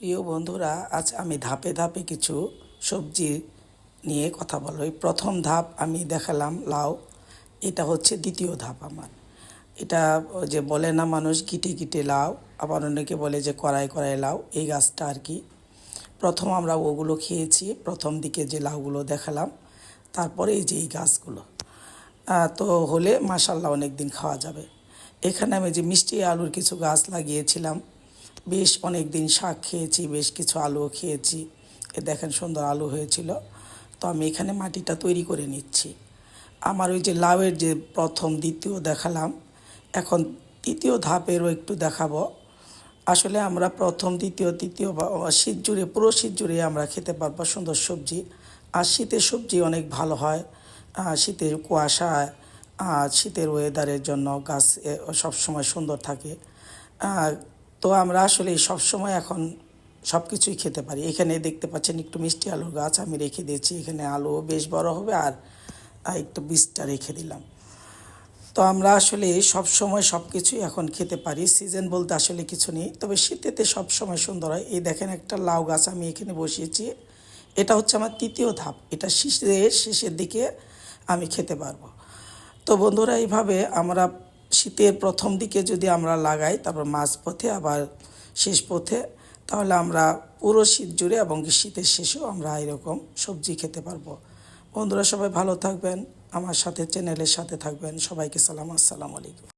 প্রিয় বন্ধুরা, আজ আমি ধাপে ধাপে কিছু সবজি নিয়ে কথা বলব। এই প্রথম ধাপ আমি দেখালাম লাউ, এটা হচ্ছে দ্বিতীয় ধাপ আমার। এটা যে বলে না মানুষ গিটে গিটে লাউ, আবার অনেকে বলে যে কড়াই কড়াই লাউ, এই গাছটা আর কি। প্রথম আমরা ওগুলো খেয়েছি, প্রথম দিকে যে লাউগুলো দেখালাম, তারপরে এই যে এই গাছগুলো। তো হলে মাসাল্লাহ অনেক দিন খাওয়া যাবে। এখানে আমি যে মিষ্টি আলুর কিছু গাছ লাগিয়েছিলাম বেশ অনেক দিন শাক খেয়েছি বেশ কিছু আলুও খেয়েছি। এ দেখেন সুন্দর আলু হয়েছিল। তো আমি এখানে মাটিটা তৈরি করে নিচ্ছি। আমার ওই যে লাউয়ের যে প্রথম দ্বিতীয় দেখালাম এখন তৃতীয় ধাপেরও একটু দেখাবো। আসলে আমরা প্রথম দ্বিতীয় তৃতীয় বা শীত জুড়ে পুরো শীত জুড়ে আমরা খেতে পারব সুন্দর সবজি। আর শীতের সবজি অনেক ভালো হয়। শীতের কুয়াশায় আহ, শীতের ওয়েদারের জন্য গাছ সবসময় সুন্দর থাকে। তো আমরা আসলে সবসময় এখন সব কিছুই খেতে পারি। এখানে দেখতে পাচ্ছেন একটু মিষ্টি আলুর গাছ আমি রেখে দিয়েছি। এখানে আলু বেশ বড় হবে আর একটু বীজটা রেখে দিলাম। তো আমরা আসলে সব সময় সব কিছুই এখন খেতে পারি। সিজন বলতে আসলে কিছু নেই। তবে শীতেতে সব সময় সুন্দর হয়। এই দেখেন একটা লাউ গাছ আমি এখানে বসিয়েছি। এটা হচ্ছে আমার তৃতীয় ধাপ। এটা শীতের শেষের দিকে আমি খেতে পারব। তো বন্ধুরা, এইভাবে আমরা শীতের প্রথম দিকে যদি আমরা লাগাই, তারপর মাঝ পথে আবার শেষ পথে, তাহলে আমরা পুরো শীত জুড়ে এবং শীতের শেষেও আমরা এরকম সবজি খেতে পারব। বন্ধুরা সবাই ভালো থাকবেন, আমার সাথে চ্যানেলের সাথে থাকবেন, সবাইকে সালাম, আসসালামু আলাইকুম।